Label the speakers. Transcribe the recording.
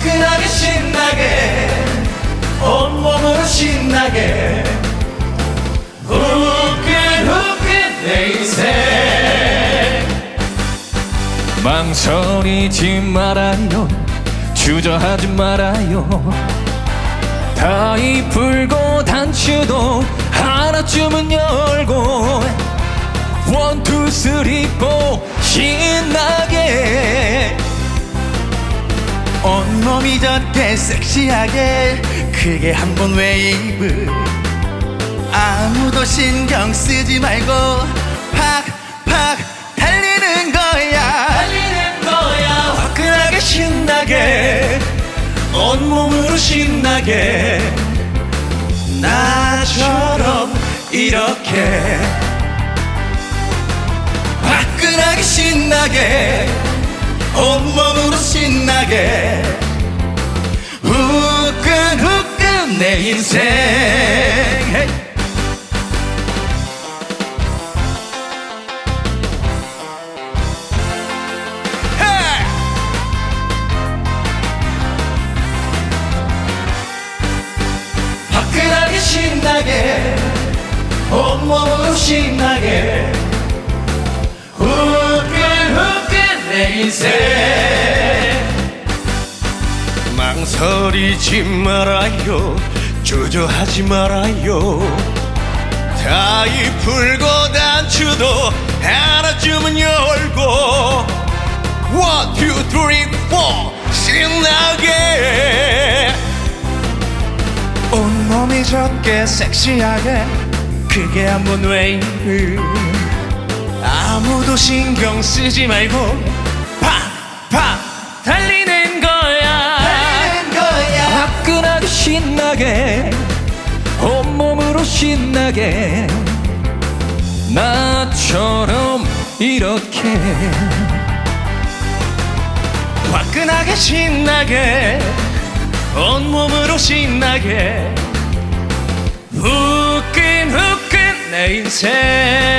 Speaker 1: 화끈하게 신나게 온몸으로 신나게. 후끈 후끈 내 인생. 망설이지 말아요. 주저하지 말아요. 다이 불고 단추도 하나쯤은 열고 원투 쓰리 포 신나게.
Speaker 2: 온몸이 젖게 섹시하게 크게 한 번 웨이브 아무도 신경 쓰지 말고 팍팍 달리는 거야.
Speaker 1: 달리는 거야. 화끈하게 신나게 온몸으로 신나게 나처럼 이렇게
Speaker 2: 화끈하게 신나게 온몸으로 신나게
Speaker 1: 후끈후끈 내 인생. 온몸으로 신나게 후끈후끈 내 인생
Speaker 2: 망설이지 말아요. 주저하지 말아요. 다이 풀고 단추도 하나쯤은 열고. One, two, three, four. 신나게. 온몸이 젖게 섹시하게 크게 한번 웨이브. 아무도 신경 쓰지 말고 팍팍
Speaker 1: 달리 신나게 온몸으로 신나게. 나처럼 이렇게.
Speaker 2: 화끈하게 신나게 온몸으로 신나게. 후끈 후끈 내 인생